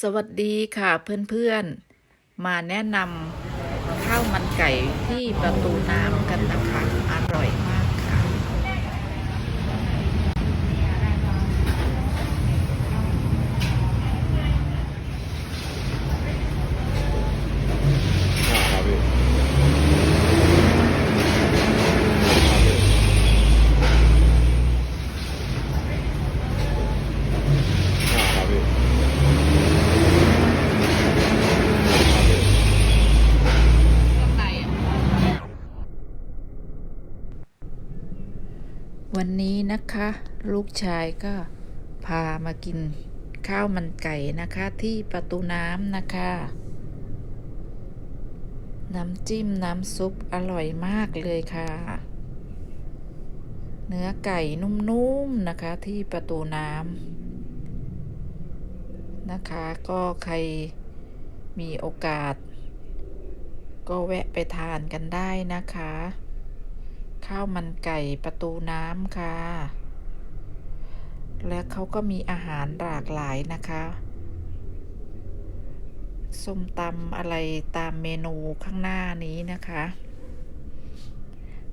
สวัสดีค่ะเพื่อนๆ มาแนะนำข้าวมันไก่ที่ประตูน้ำกันนะคะ อร่อยมากค่ะ ครับพี่ครับพี่ วันนี้นะคะ ลูกชายก็พามากินข้าวมันไก่นะคะที่ประตูน้ำนะคะ น้ำจิ้มน้ำซุปอร่อยมากเลยค่ะ เนื้อไก่นุ่มๆนะคะที่ประตูน้ำนะคะ ก็ใครมีโอกาส ก็แวะไปทานกันได้นะคะ ข้าวมันไก่ประตูน้ำค่ะ และเขาก็มีอาหารหลากหลายนะคะส้มตำอะไรตามเมนูข้างหน้านี้นะคะ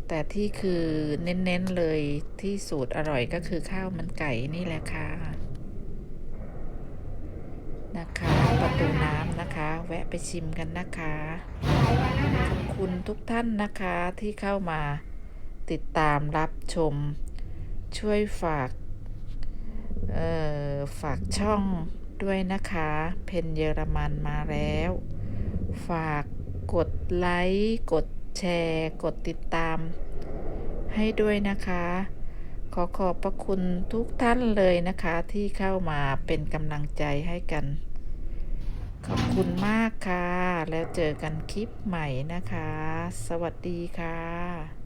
แต่ที่คือเน้นๆเลยที่สูตรอร่อยก็คือข้าวมันไก่นี่แหละค่ะ นะคะ ประตูน้ำนะคะ แวะไปชิมกันนะคะ ขอบคุณทุกท่านนะคะที่เข้ามา ติดตามรับชม ช่วยฝากฝากช่องด้วยนะคะ เพนเยอรมันมาแล้ว ฝากกดไลค์กดแชร์ กดติดตาม ให้ด้วยนะคะ ขอขอบพระคุณทุกท่านเลยนะคะ ที่เข้ามาเป็นกำลังใจให้กัน ขอบคุณมากค่ะ แล้วเจอกันคลิปใหม่นะคะ สวัสดีค่ะ